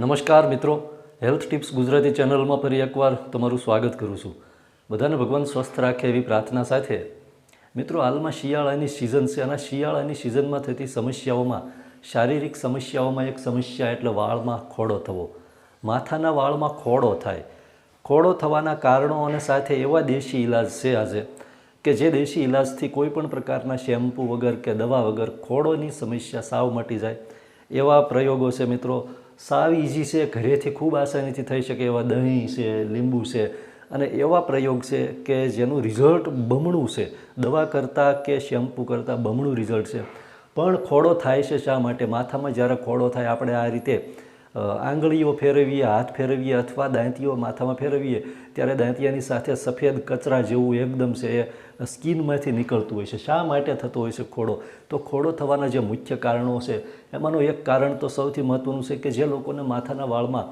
નમસ્કાર મિત્રો. Health tips Gujarati ચેનલમાં ફરી એકવાર તમારું સ્વાગત કરું છું. બધાને ભગવાન સ્વસ્થ રાખે એવી પ્રાર્થના સાથે. મિત્રો, હાલમાં શિયાળાની સિઝન છે અને શિયાળાની સિઝનમાં થતી સમસ્યાઓમાં, શારીરિક સમસ્યાઓમાં એક સમસ્યા એટલે વાળમાં ખોડો થવો. માથાના વાળમાં ખોડો થાય. ખોડો થવાના કારણો અને સાથે એવા દેશી ઇલાજ છે આજે કે જે દેશી ઇલાજથી કોઈ પણ પ્રકારના શેમ્પૂ વગર કે દવા વગર ખોડોની સમસ્યા સાવ મટી જાય. એવા પ્રયોગો છે મિત્રો. સાવ ઇઝી છે, ઘરેથી ખૂબ આસાનીથી થઈ શકે એવા દહીં છે, લીંબુ છે. અને એવા પ્રયોગ છે કે જેનું રિઝલ્ટ બમણું છે. દવા કરતાં કે શેમ્પૂ કરતાં બમણું રિઝલ્ટ છે. પણ ખોડો થાય છે શા માટે? માથામાં જ્યારે ખોડો થાય, આપણે આ રીતે આંગળીઓ ફેરવીએ, હાથ ફેરવીએ અથવા દાંતીઓ માથામાં ફેરવીએ, ત્યારે દાંતિયાની સાથે સફેદ કચરા જેવું એકદમ છે એ સ્કિનમાંથી નીકળતું હોય છે. શા માટે થતો હોય છે ખોડો? તો ખોડો થવાના જે મુખ્ય કારણો છે, એમાંનું એક કારણ તો સૌથી મહત્ત્વનું છે કે જે લોકોને માથાના વાળમાં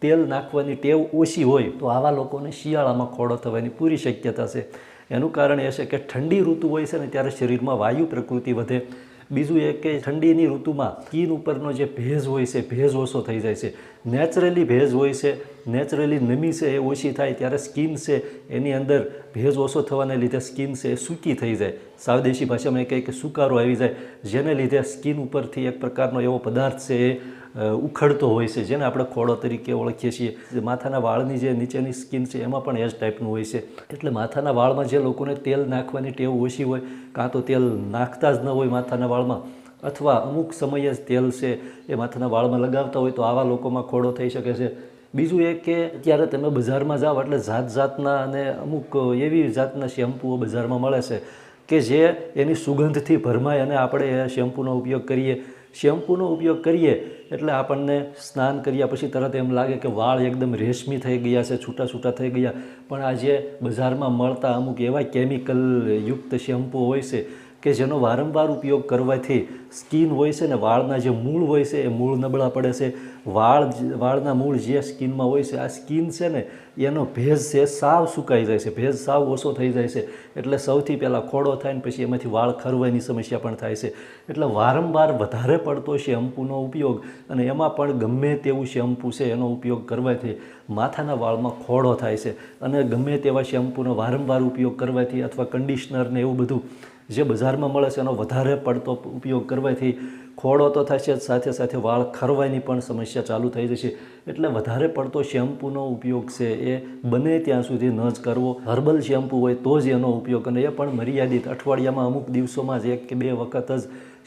તેલ નાખવાની ટેવ ઓછી હોય, તો આવા લોકોને શિયાળામાં ખોડો થવાની પૂરી શક્યતા છે. એનું કારણ એ છે કે ઠંડી ઋતુ હોય છે ને, ત્યારે શરીરમાં વાયુ પ્રકૃતિ વધે બીજું એ કે ઠંડીની ઋતુમાં સ્કીન ઉપરનો જે ભેજ હોય છે, ભેજ ઓછો થઈ જાય છે. નેચરલી ભેજ હોય છે, નેચરલી નમી છે, એ ઓછી થાય ત્યારે સ્કીન છે, એની અંદર ભેજ ઓછો થવાને લીધે સ્કીન છે, એ સૂકી થઈ જાય. સાવદેશી ભાષામાં એ કહે કે સુકારો આવી જાય, જેને લીધે સ્કીન ઉપરથી એક પ્રકારનો એવો પદાર્થ છે, એ ઉખડતો હોય છે, જેને આપણે ખોળો તરીકે ઓળખીએ છીએ. માથાના વાળની જે નીચેની સ્કિન છે, એમાં પણ એજ ટાઈપનું હોય છે. એટલે માથાના વાળમાં જે લોકોને તેલ નાખવાની ટેવ ઓછી હોય, કાં તો તેલ નાખતા જ ન હોય માથાના વાળમાં, અથવા અમુક સમયે જ તેલ છે એ માથાના વાળમાં લગાવતા હોય તો આવા લોકોમાં ખોડો થઈ શકે છે. બીજું એ કે અત્યારે તમે બજારમાં જાઓ, એટલે જાત જાતના અને અમુક એવી જાતના શેમ્પૂઓ બજારમાં મળે છે કે જે એની સુગંધથી ભરમાય અને આપણે એ શેમ્પૂનો ઉપયોગ કરીએ. શેમ્પૂનો ઉપયોગ કરીએ એટલે આપણને સ્નાન કર્યા પછી તરત એમ લાગે કે વાળ એકદમ રેશમી થઈ ગયા છે, છૂટા છૂટા થઈ ગયા. પણ આજે બજારમાં મળતા અમુક એવા કેમિકલ યુક્ત શેમ્પૂ હોય છે કે જેનો વારંવાર ઉપયોગ કરવાથી સ્કિન હોય છે ને વાળના જે મૂળ હોય છે એ મૂળ નબળા પડે છે. વાળ વાળના મૂળ જે સ્કિનમાં હોય છે, આ સ્કિન છે ને એનો ભેજ છે સાવ સુકાઈ જાય છે, ભેજ સાવ ઓછો થઈ જાય છે. એટલે સૌથી પહેલાં ખોડો થાય ને પછી એમાંથી વાળ ખરવાની સમસ્યા પણ થાય છે. એટલે વારંવાર વધારે પડતો શેમ્પૂનો ઉપયોગ અને એમાં પણ ગમે તેવું શેમ્પૂ છે એનો ઉપયોગ કરવાથી માથાના વાળમાં ખોડો થાય છે. અને ગમે તેવા શેમ્પૂનો વારંવાર ઉપયોગ કરવાથી અથવા કંડિશનર ને એવું બધું જે બજારમાં મળે છે એનો વધારે પડતો ઉપયોગ કરવાથી ખોડો તો થશે જ, સાથે સાથે વાળ ખરવાની પણ સમસ્યા ચાલુ થઈ જશે. એટલે વધારે પડતો શેમ્પૂનો ઉપયોગ છે એ બને ત્યાં સુધી ન જ કરવો. હર્બલ શેમ્પૂ હોય તો જ એનો ઉપયોગ અને એ પણ મર્યાદિત. અઠવાડિયામાં અમુક દિવસોમાં જ એક કે બે વખત જ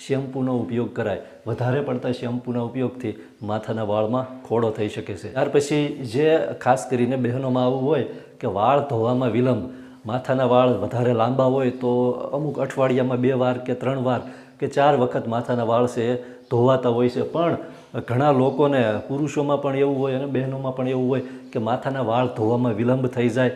શેમ્પૂનો ઉપયોગ કરાય. વધારે પડતા શેમ્પૂના ઉપયોગથી માથાના વાળમાં ખોડો થઈ શકે છે. ત્યાર પછી જે ખાસ કરીને બહેનોમાં આવું હોય કે વાળ ધોવામાં વિલંબ માથાના વાળ વધારે લાંબા હોય તો અમુક અઠવાડિયામાં બે વાર કે ત્રણ વાર કે ચાર વખત માથાના વાળ છે ધોવાતા હોય છે. પણ ઘણા લોકોને, પુરુષોમાં પણ એવું હોય અને બહેનોમાં પણ એવું હોય કે માથાના વાળ ધોવામાં વિલંબ થઈ જાય.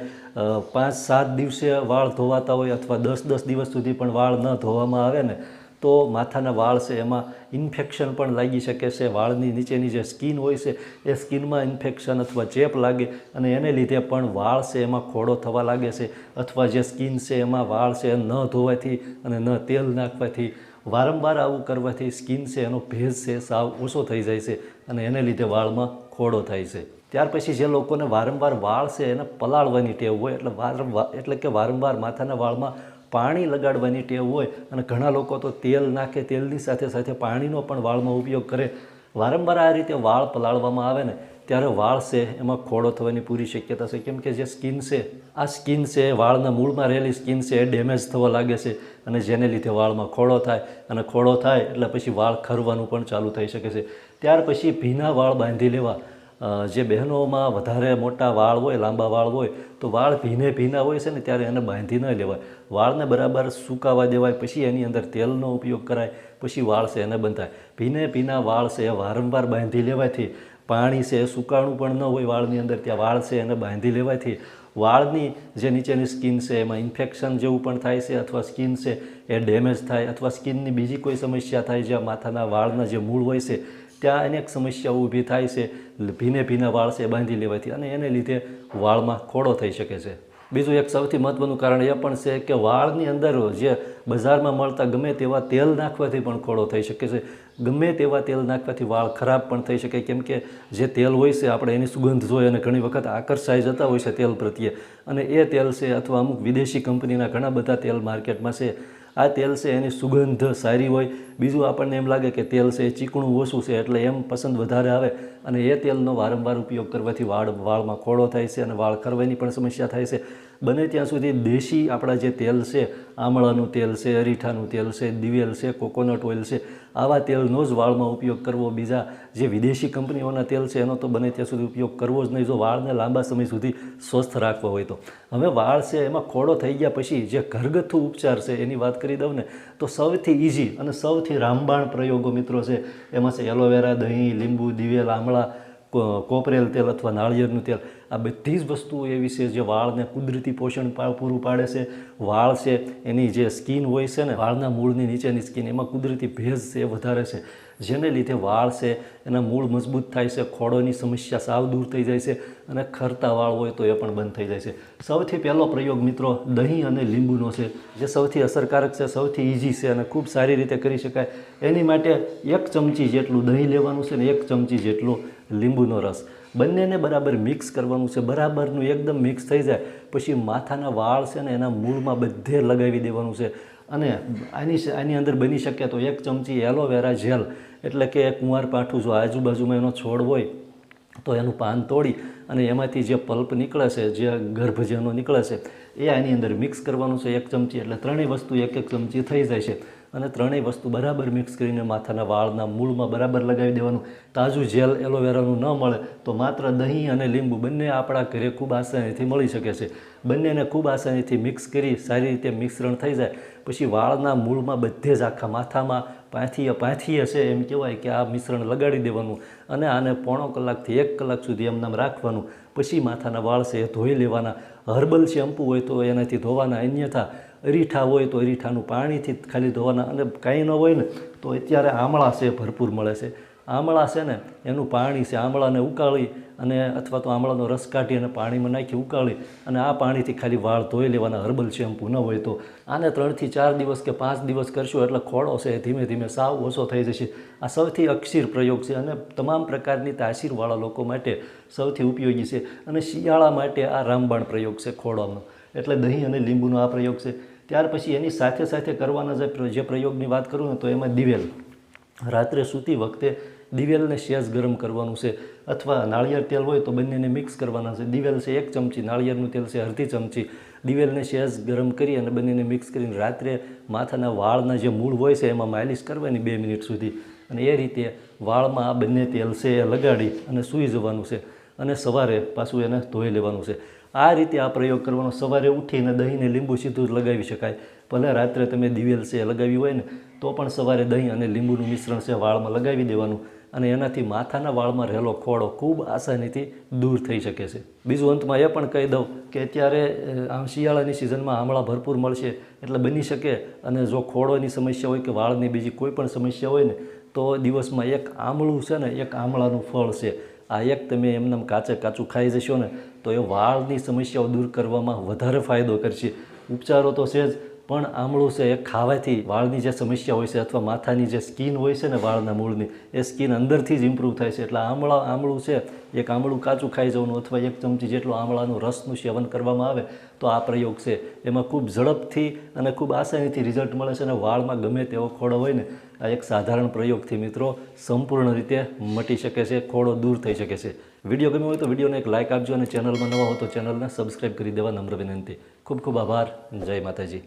પાંચ સાત દિવસે વાળ ધોવાતા હોય અથવા દસ દસ દિવસ સુધી પણ વાળ ન ધોવામાં આવે ને તો માથાના વાળ છે, એમાં ઇન્ફેક્શન પણ લાગી શકે છે. વાળની નીચેની જે સ્કિન હોય છે, એ સ્કિનમાં ઇન્ફેક્શન અથવા ચેપ લાગે અને એને લીધે પણ વાળ છે, એમાં ખોડો થવા લાગે છે અથવા જે સ્કિન છે, એમાં વાળ છે ન ધોવાથી અને ન તેલ નાખવાથી, વારંવાર આવું કરવાથી સ્કિન છે, એનો ભેજ છે, સાવ ઓછો થઈ જાય છે અને એને લીધે વાળમાં ખોડો થાય છે. ત્યાર પછી જે લોકોને વારંવાર વાળ છે, એને પલાળવાની ટેવ હોય, એટલે વારંવાર, એટલે કે વારંવાર માથાના વાળમાં પાણી લગાડવાની ટેવ હોય અને ઘણા લોકો તો તેલ નાખે, તેલની સાથે સાથે પાણીનો પણ વાળમાં ઉપયોગ કરે. વારંવાર આ રીતે વાળ પલાળવામાં આવે ને, ત્યારે વાળ છે એમાં ખોડો થવાની પૂરી શક્યતા છે. કેમ કે જે સ્કિન છે, આ સ્કિન છે વાળના મૂળમાં રહેલી સ્કિન છે એ ડેમેજ થવા લાગે છે અને જેને લીધે વાળમાં ખોડો થાય અને ખોડો થાય એટલે પછી વાળ ખરવાનું પણ ચાલુ થઈ શકે છે. ત્યાર પછી ભીના વાળ બાંધી લેવા. જે બહેનોમાં વધારે મોટા વાળ હોય, લાંબા વાળ હોય, તો વાળ ભીને ભીના હોય છે ને, ત્યારે એને બાંધી ન લેવાય. વાળને બરાબર સુકાવા દેવાય, પછી એની અંદર તેલનો ઉપયોગ કરાય, પછી વાળ છે એને બંધાય. ભીને ભીના વાળ છે એ વારંવાર બાંધી લેવાથી, પાણી છે સુકાણું પણ ન હોય વાળની અંદર, ત્યાં વાળ છે એને બાંધી લેવાથી, વાળની જે નીચેની સ્કિન છે એમાં ઇન્ફેક્શન જેવું પણ થાય છે, અથવા સ્કિન છે એ ડેમેજ થાય, અથવા સ્કિનની બીજી કોઈ સમસ્યા થાય જ્યાં માથાના વાળના જે મૂળ હોય છે ત્યાં અનેક સમસ્યાઓ ઊભી થાય છે ભીને ભીના વાળ છે બાંધી લેવાથી અને એને લીધે વાળમાં ખોડો થઈ શકે છે. બીજું એક સૌથી મહત્ત્વનું કારણ એ પણ છે કે વાળની અંદર જે બજારમાં મળતા ગમે તેવા તેલ નાખવાથી પણ ખોડો થઈ શકે છે. ગમે તેવા તેલ નાખવાથી વાળ ખરાબ પણ થઈ શકે, કેમ કે જે તેલ હોય છે આપણે એની સુગંધ જોઈ અને ઘણી વખત આકર્ષાઈ જતા હોય છે તેલ પ્રત્યે. અને એ તેલ છે અથવા અમુક વિદેશી કંપનીના ઘણા બધા તેલ માર્કેટમાં છે. આ તેલ છે એની સુગંધ સારી હોય. બીજું આપણને એમ લાગે કે તેલ છે એ ચીકણું ઓછું છે એટલે એમ પસંદ વધારે આવે અને એ તેલનો વારંવાર ઉપયોગ કરવાથી વાળ વાળમાં ખોડો થાય છે અને વાળ ખરવાની પણ સમસ્યા થાય છે. બને ત્યાં સુધી દેશી આપણા જે તેલ છે, આમળાનું તેલ છે, અરીઠાનું તેલ છે, દિવેલ છે, કોકોનટ ઓઇલ છે, આવા તેલનો જ વાળમાં ઉપયોગ કરવો. બીજા જે વિદેશી કંપનીઓના તેલ છે, એનો તો બને ત્યાં સુધી ઉપયોગ કરવો જ નહીં. જો વાળને લાંબા સમય સુધી સ્વસ્થ રાખવા હોય તો. હવે વાળ છે, એમાં ખોડો થઈ ગયા પછી જે ઘરગથ્થુ ઉપચાર છે, એની વાત કરી દઉં ને, તો સૌથી ઇઝી અને સૌથી રામબાણ પ્રયોગો મિત્રો છે, એમાં છે એલોવેરા દહીં, લીંબુ, દિવેલ, આમળા કોપરેલ તેલ અથવા નાળિયેરનું તેલ. આ બધી જ વસ્તુઓ એવી છે જે વાળને કુદરતી પોષણ પૂરું પાડે છે. વાળ છે, એની જે સ્કિન હોય છે ને, વાળના મૂળની નીચેની સ્કિન, એમાં કુદરતી ભેજ છે, એ વધારે છે. જેને લીધે વાળ છે, એના મૂળ મજબૂત થાય છે ખોડોની સમસ્યા સાવ દૂર થઈ જાય છે અને ખરતા વાળ હોય તો એ પણ બંધ થઈ જાય છે. સૌથી પહેલો પ્રયોગ મિત્રો દહીં અને લીંબુનો છે, જે સૌથી અસરકારક છે, સૌથી ઇઝી છે અને ખૂબ સારી રીતે કરી શકાય. એની માટે એક ચમચી જેટલું દહીં લેવાનું છે ને એક ચમચી જેટલો લીંબુનો રસ. બંનેને બરાબર મિક્સ કરવાનું છે, બરાબરનું એકદમ મિક્સ થઈ જાય. પછી માથાના વાળ છે ને એના મૂળમાં બધે લગાવી દેવાનું છે. અને આની આની અંદર બની શકે તો એક ચમચી એલોવેરા જેલ. એટલે કે કુંવારપાઠું જો આજુબાજુમાં એનો છોડ હોય, તો એનું પાન તોડી અને એમાંથી જે પલ્પ નીકળે છે, જે ગર્ભ જેનો નીકળે છે, એ આની અંદર મિક્સ કરવાનું છે એક ચમચી. એટલે ત્રણેય વસ્તુ એક એક ચમચી થઈ જાય છે. અને ત્રણેય વસ્તુ બરાબર મિક્સ કરીને માથાના વાળના મૂળમાં બરાબર લગાવી દેવાનું. તાજું જેલ એલોવેરાનું ન મળે તો માત્ર દહીં અને લીંબુ બંને આપણા ઘરે ખૂબ આસાનીથી મળી શકે છે. બંનેને ખૂબ આસાનીથી મિક્સ કરી સારી રીતે મિશ્રણ થઈ જાય. પછી વાળના મૂળમાં બધે જ આખા માથામાં પાંથીએ પાંથીએ છે એમ કહેવાય કે આ મિશ્રણ લગાડી દેવાનું અને આને પોણો કલાકથી એક કલાક સુધી એમનામ રાખવાનું. પછી માથાના વાળ છે એ ધોઈ લેવાના. હર્બલ શેમ્પુ હોય તો એનાથી ધોવાના અન્યથા અરીઠા હોય તો રીઠાનું પાણીથી ખાલી ધોવાના અને કાંઈ ન હોય ને તો અત્યારે આમળા છે ભરપૂર મળે છે. આમળા છે ને એનું પાણી છે આમળાને ઉકાળી અને અથવા તો આમળાનો રસ કાઢી અને પાણીમાં નાખી ઉકાળી અને આ પાણીથી ખાલી વાળ ધોઈ લેવાના, હર્બલ શેમ્પૂ ન હોય તો. આને ત્રણથી ચાર દિવસ કે પાંચ દિવસ કરશો એટલે ખોડો છે, ધીમે ધીમે સાવ ઓછો થઈ જશે. આ સૌથી અક્ષીર પ્રયોગ છે અને તમામ પ્રકારની તાસીરવાળા લોકો માટે સૌથી ઉપયોગી છે. અને શિયાળા માટે આ રામબાણ પ્રયોગ છે ખોળાનો એટલે દહીં અને લીંબુનો આ પ્રયોગ છે. ત્યાર પછી એની સાથે સાથે કરવાના જે પ્રયોગની વાત કરું ને, તો એમાં દિવેલ. રાત્રે સૂતી વખતે દિવેલને શેઝ ગરમ કરવાનું છે અથવા નાળિયેર તેલ હોય તો બંનેને મિક્સ કરવાના છે. દિવેલ છે એક ચમચી, નાળિયેરનું તેલ છે અડધી ચમચી. દિવેલને શેઝ ગરમ કરી અને બંનેને મિક્સ કરીને રાત્રે માથાના વાળના જે મૂળ હોય છે એમાં માલિશ કરવાની બે મિનિટ સુધી. અને એ રીતે વાળમાં આ બંને તેલ છે લગાડી અને સૂઈ જવાનું છે અને સવારે પાછું એને ધોઈ લેવાનું છે. આ રીતે આ પ્રયોગ કરવાનો સવારે ઉઠીને દહીંને લીંબુ સીધું જ લગાવી શકાય. ભલે રાત્રે તમે દિવેલ છે લગાવી હોય ને, તો પણ સવારે દહીં અને લીંબુનું મિશ્રણ છે વાળમાં લગાવી દેવાનું અને એનાથી માથાના વાળમાં રહેલો ખોળો ખૂબ આસાનીથી દૂર થઈ શકે છે. બીજું અંતમાં એ પણ કહી દઉં કે અત્યારે આમ શિયાળાની સિઝનમાં આમળા ભરપૂર મળશે એટલે બની શકે અને જો ખોળોની સમસ્યા હોય કે વાળની બીજી કોઈ પણ સમસ્યા હોય ને, તો દિવસમાં એક આમળું છે ને, એક આમળાનું ફળ છે. આ એક તમે એમને કાચે કાચું ખાઈ જશો ને તો એ વાળની સમસ્યાઓ દૂર કરવામાં વધારે ફાયદો કરશે. ઉપચારો તો છે જ, પણ આમળું છે, એ ખાવાથી વાળની જે સમસ્યા હોય છે અથવા માથાની જે સ્કિન હોય છે ને વાળના મૂળની, એ સ્કિન અંદરથી જ ઇમ્પ્રૂવ થાય છે. એટલે આમળા, આમળું છે, એક આમળું કાચું ખાઈ જવાનું અથવા એક ચમચી જેટલું આમળાનું રસનું સેવન કરવામાં આવે, તો આ પ્રયોગ છે. એમાં ખૂબ ઝડપથી અને ખૂબ આસાનીથી રિઝલ્ટ મળે છે અને વાળમાં ગમે તેવો ખોડો હોય ને, આ એક સાધારણ પ્રયોગથી મિત્રો સંપૂર્ણ રીતે મટી શકે છે, ખોડો દૂર થઈ શકે છે. વીડિયો ગમ્યો હોય તો વિડીયોને એક લાઇક આપજો અને ચેનલમાં નવા હો તો ચેનલને સબસ્ક્રાઈબ કરી દેવા નમ્ર વિનંતી. ખૂબ ખૂબ આભાર. જય માતાજી.